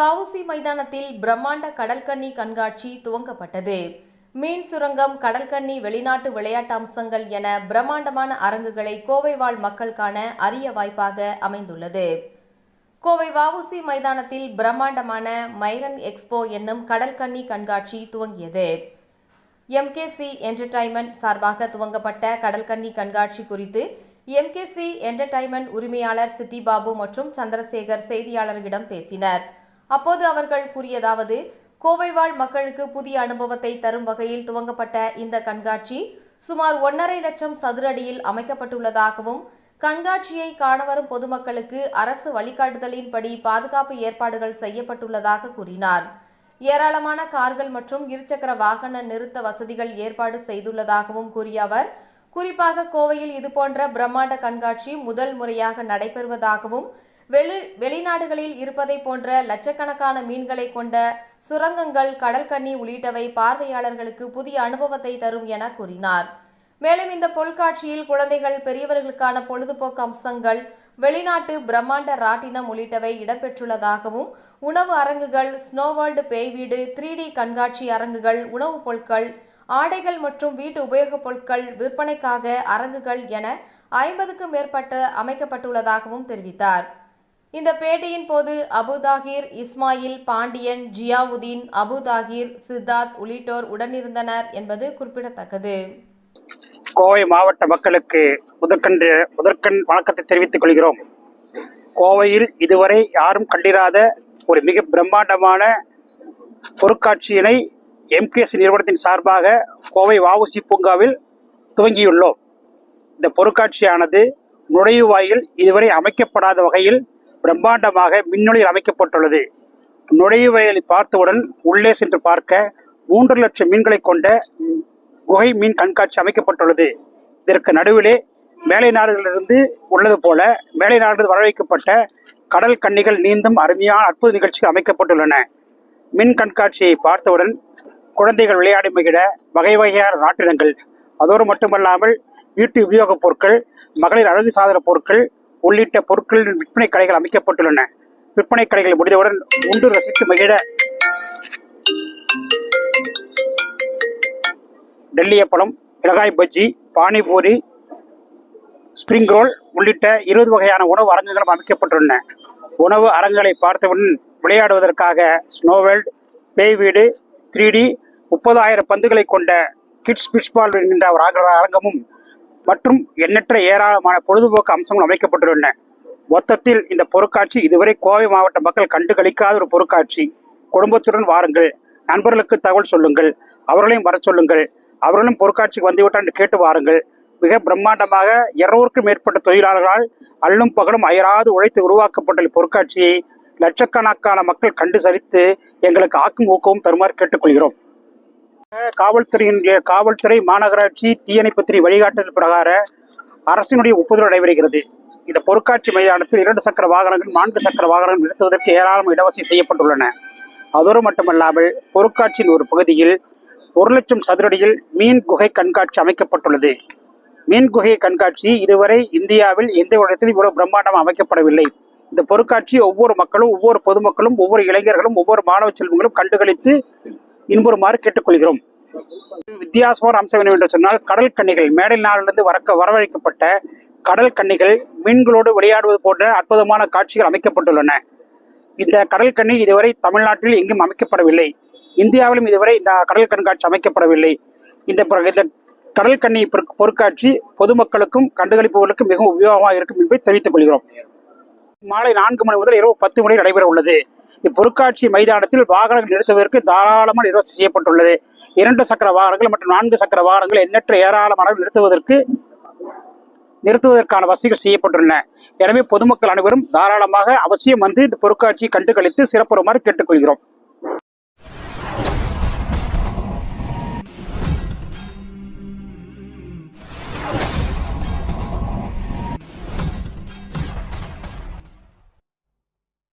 வஉசி மைதானத்தில் பிரம்மாண்ட கடல்கண்ணி கண்காட்சி துவங்கப்பட்டது. மீன் சுரங்கம் கடல்கண்ணி வெளிநாட்டு விளையாட்டு அம்சங்கள் என பிரம்மாண்டமான அரங்குகளை கோவை வாழ் மக்கள் காண அரிய வாய்ப்பாக அமைந்துள்ளது. கோவை வஉசி மைதானத்தில் பிரம்மாண்டமான மைரன் எக்ஸ்போ என்னும் கடல்கண்ணி கண்காட்சி துவங்கியது. எம்கேசி என்டர்டைன்மெண்ட் சார்பாக துவங்கப்பட்ட கடல்கண்ணி கண்காட்சி குறித்து எம்கேசி என்டர்டைன்மெண்ட் உரிமையாளர் சிட்டி பாபு மற்றும் சந்திரசேகர் செய்தியாளர்களிடம் பேசினர். அப்போது அவர்கள் கூறியதாவது கோவை வாழ் மக்களுக்கு புதிய அனுபவத்தை தரும் வகையில் துவங்கப்பட்ட இந்த கண்காட்சி சுமார் ஒன்றரை லட்சம் சதுர அடியில் அமைக்கப்பட்டுள்ளதாகவும் கண்காட்சியை காணவரும் பொதுமக்களுக்கு அரசு வழிகாட்டுதலின்படி பாதுகாப்பு ஏற்பாடுகள் செய்யப்பட்டுள்ளதாக கூறினார். ஏராளமான கார்கள் மற்றும் இருசக்கர வாகன நிறுத்த வசதிகள் ஏற்பாடு செய்துள்ளதாகவும் கூறிய அவர் குறிப்பாக கோவையில் இதுபோன்ற பிரம்மாண்ட கண்காட்சி முதல் முறையாக நடைபெறுவதாகவும் வெளி வெளிநாடுகளில் இருப்பதை போன்ற லட்சக்கணக்கான மீன்களை கொண்ட சுரங்கங்கள் கடற்கண்ணி உள்ளிட்டவை பார்வையாளர்களுக்கு புதிய அனுபவத்தை தரும் என கூறினார். மேலும் இந்த பொருட்காட்சியில் குழந்தைகள் பெரியவர்களுக்கான பொழுதுபோக்கு அம்சங்கள் வெளிநாட்டு பிரம்மாண்ட ராட்டினம் உள்ளிட்டவை இடம்பெற்றுள்ளதாகவும் உணவு அரங்குகள் ஸ்னோவேர்ல்டு பேய் வீடு த்ரீ டி கண்காட்சி அரங்குகள் உணவுப் பொருட்கள் ஆடைகள் மற்றும் வீட்டு உபயோகப் பொருட்கள் விற்பனைக்காக அரங்குகள் என ஐம்பதுக்கும் மேற்பட்ட அமைக்கப்பட்டுள்ளதாகவும் தெரிவித்தார். இந்த பேட்டியின் போது அபுதாகிர் இஸ்மாயில் பாண்டியன் ஜியாவுதீன் அபுதாகிர் சித்தார்த் உள்ளிட்டோர் உடனிருந்தனர் என்பது குறிப்பிடத்தக்கது. கோவை மாவட்ட மக்களுக்கு முதற்கண்டு முதற்கண் வணக்கத்தை தெரிவித்துக் கொள்கிறோம். கோவையில் இதுவரை யாரும் கண்டிராத ஒரு மிக பிரம்மாண்டமான பொருட்காட்சியினை எம்கேசி நிறுவனத்தின் சார்பாக கோவை வஉசி பூங்காவில் துவங்கியுள்ளோம். இந்த பொருட்காட்சியானது நுழைவாயில் இதுவரை அமைக்கப்படாத வகையில் பிரம்மாண்டமாக மின்னொளியில் அமைக்கப்பட்டுள்ளது. நுழைவாயிலை பார்த்தவுடன் உள்ளே சென்று பார்க்க மூன்று லட்சம் மீன்களை கொண்ட குகை மீன் கண்காட்சி அமைக்கப்பட்டுள்ளது. இதற்கு நடுவிலே மேலை நாடுகளிலிருந்து உள்ளது போல மேலை நாடுகளில் வரவைக்கப்பட்ட கடல் கன்னிகள் நீந்தும் அருமையான அற்புத நிகழ்ச்சிகள் அமைக்கப்பட்டுள்ளன. மின் கண்காட்சியை பார்த்தவுடன் குழந்தைகள் விளையாடி மகிழ வகை வகையான நாட்டினங்கள். அதோடு மட்டுமல்லாமல் வீட்டு உபயோகப் பொருட்கள் மகளிர் அழகு சாதன பொருட்கள் உள்ளிட்ட பொருட்களின் விற்பனை கடைகள் அமைக்கப்பட்டுள்ளன. விற்பனை கடைகள் முடிந்தவுடன் உண்டு ரசித்து மகிழ டெல்லி அப்பளம் மிளகாய் பஜ்ஜி பானிபூரி ஸ்பிரிங் ரோல் உள்ளிட்ட இருபது வகையான உணவு அரங்குகளும் அமைக்கப்பட்டுள்ளன. உணவு அரங்குகளை பார்த்தவுடன் விளையாடுவதற்காக ஸ்னோவேல்ட் பேய் வீடு த்ரீ டி முப்பதாயிரம் பந்துகளை கொண்ட கிட்ஸ் பிட்ஸ்பால் என்கின்ற ஒரு அரங்கமும் மற்றும் எண்ணற்ற ஏராளமான பொழுதுபோக்கு அம்சங்கள் அமைக்கப்பட்டுள்ளன. மொத்தத்தில் இந்த பொருட்காட்சி இதுவரை கோவை மாவட்ட மக்கள் கண்டுகளிக்காத ஒரு பொருட்காட்சி. குடும்பத்துடன் வாருங்கள். நண்பர்களுக்கு தகவல் சொல்லுங்கள். அவர்களையும் வர சொல்லுங்கள். அவர்களும் பொருட்காட்சிக்கு வந்துவிட்டால் என்று கேட்டு வாருங்கள். மிக பிரம்மாண்டமாக இருநூறுக்கும் மேற்பட்ட தொழிலாளர்களால் அல்லும் பகலும் அயராது உழைத்து உருவாக்கப்பட்ட பொருட்காட்சியை லட்சக்கணக்கான மக்கள் கண்டு சரித்து எங்களுக்கு ஆக்கும் ஊக்கமும் தருமாறு கேட்டுக்கொள்கிறோம். காவல்துறையின் காவல்துறை மாநகராட்சி தீயணைப்புத்துறை வழிகாட்டுதல் பிரகார அரசினுடைய ஒப்புதல் நடைபெறுகிறது. இந்த பொருட்காட்சி மைதானத்தில் இரண்டு சக்கர வாகனங்கள் நான்கு சக்கர வாகனங்கள் நிறுத்துவதற்கு ஏராளம் இடவசதி செய்யப்பட்டுள்ளன. அதோடு மட்டுமல்லாமல் பொருட்காட்சியின் ஒரு பகுதியில் ஒரு லட்சம் சதுரடியில் மீன் குகை கண்காட்சி அமைக்கப்பட்டுள்ளது. மீன் குகை கண்காட்சி இதுவரை இந்தியாவில் எந்த இடத்திலும் இவ்வளவு பிரம்மாண்டம் அமைக்கப்படவில்லை. இந்த பொருட்காட்சி ஒவ்வொரு மக்களும் ஒவ்வொரு பொதுமக்களும் ஒவ்வொரு இளைஞர்களும் ஒவ்வொரு மாணவ செல்வங்களும் கண்டுகளித்து இன்புறுமாறு கேட்டுக்கொள்கிறோம். வித்தியாசமான அம்சம் என்னவென்று சொன்னால் கடல் கன்னிகள் மேடை நாளிலிருந்து வரக்க வரவழைக்கப்பட்ட கடல் கன்னிகள் மீன்களோடு விளையாடுவது போன்ற அற்புதமான காட்சிகள் அமைக்கப்பட்டுள்ளன. இந்த கடல் கண்ணி இதுவரை தமிழ்நாட்டில் எங்கும் அமைக்கப்படவில்லை. இந்தியாவிலும் இதுவரை இந்த கடல் கண்காட்சி அமைக்கப்படவில்லை. இந்த இந்த கடல் கண்ணி பொருட்காட்சி பொதுமக்களுக்கும் கண்டுகளிப்பவர்களுக்கும் மிகவும் உபயோகமாக இருக்கும் என்பதை தெரிவித்துக் கொள்கிறோம். மாலை நான்கு மணி முதல் இரவு பத்து மணி நடைபெற உள்ளது இப்பொருட்காட்சி மைதானத்தில் வாகனங்கள் நிறுத்துவதற்கு தாராளமாக நிர்வசதி செய்யப்பட்டுள்ளது. இரண்டு சக்கர வாகனங்கள் மற்றும் நான்கு சக்கர வாகனங்கள் எண்ணற்ற ஏராளமான நிறுத்துவதற்கு நிறுத்துவதற்கான வசதிகள் செய்யப்பட்டுள்ளன. எனவே பொதுமக்கள் அனைவரும் தாராளமாக அவசியம் வந்து இந்த பொருட்காட்சியை கண்டுகளித்து சிறப்புறமாறு கேட்டுக்கொள்கிறோம்.